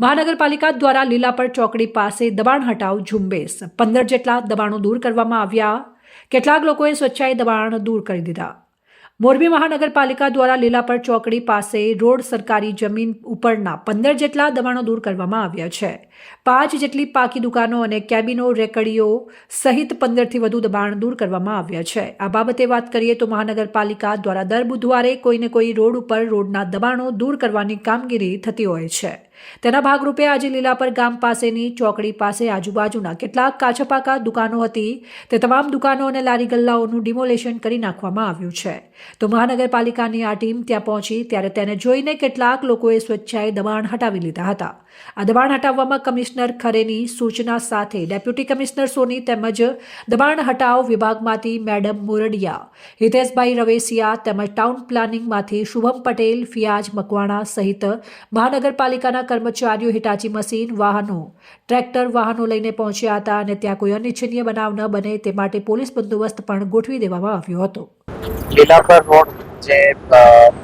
મહાનગરપાલિકા દ્વારા લીલાપર ચોકડી પાસે દબાણ હટાવ ઝુંબેશ. પંદર જેટલા દબાણો દૂર કરવામાં આવ્યા. કેટલાક લોકોએ સ્વચ્છાએ દબાણ દૂર કરી દીધા. મોરબી મહાનગરપાલિકા દ્વારા લીલાપર ચોકડી પાસે રોડ સરકારી જમીન ઉપરના પંદર જેટલા દબાણો દૂર કરવામાં આવ્યા છે. પાંચ જેટલી પાકી દુકાનો અને કેબિનો, રેકડીઓ સહિત પંદરથી વધુ દબાણ દૂર કરવામાં આવ્યા છે. આ બાબતે વાત કરીએ તો મહાનગરપાલિકા દ્વારા દર બુધવારે કોઈને કોઈ રોડ ઉપર રોડના દબાણો દૂર કરવાની કામગીરી થતી હોય છે. તેના ભાગરૂપે આજે લીલાપર ગામ પાસેની ચોકડી પાસે આજુબાજુના કેટલાક કાછપાકા દુકાનો હતી. તે તમામ દુકાનો અને લારી ગલ્લાઓનું ડિમોલેશન કરી નાખવામાં આવ્યું છે. તો મહાનગરપાલિકાની આ ટીમ ત્યાં પહોંચી ત્યારે તેને જોઈને કેટલાક લોકોએ સ્વેચ્છાએ દબાણ હટાવી લીધા હતા. આ દબાણ હટાવવામાં કમિશનર ખરેની સૂચના સાથે ડેપ્યુટી કમિશનર સોની તેમજ દબાણ હટાવ વિભાગમાંથી મેડમ મુરડિયા, હિતેશભાઈ રવેસિયા તેમજ ટાઉન પ્લાનિંગમાંથી શુભમ પટેલ ફિયાજ મકવાણા સહિત મહાનગરપાલિકાના કર્મચારીઓ હિટાચી મશીન, વાહનો, ટ્રેક્ટર, વાહનો લઈને પહોંચ્યા હતા અને ત્યાં કોઈ અનિચ્છનીય બનાવ ન બને તે માટે પોલીસ બંદોબસ્ત પણ ગોઠવી દેવામાં આવ્યો હતો. લીલાપર રોડ જે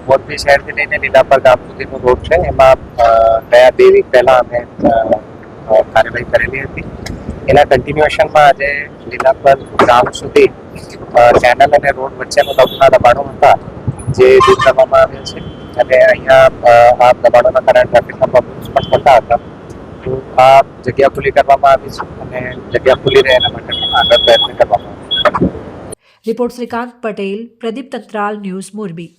મોરબી શહેરથી લઈને લીલાપર ગામ સુધીનો રોડ છે, એમાં ગયા બે વીક પહેલા અમે કાર્યવાહી કરેલી હતી. એના કન્ટિન્યુએશનમાં આજે લીલાપર ગામ સુધી ચેનલ અને રોડ વચ્ચેનો દબાણના દબાણો હતા, જે દૂર કરવામાં આવ્યા છે. અને અહીંયા આ દબાણોના કારણે ટ્રાફિકના પ્રોબ્લેમ્સ પણ થતા હતા. તો આ જગ્યા ખુલ્લી કરવામાં આવી છે અને જગ્યા ખુલ્લી રહે એના માટે પણ આગળ પ્રયત્ન કરવામાં આવશે. Report Shrikant Patel, Pradeep Tantral, news Morbi.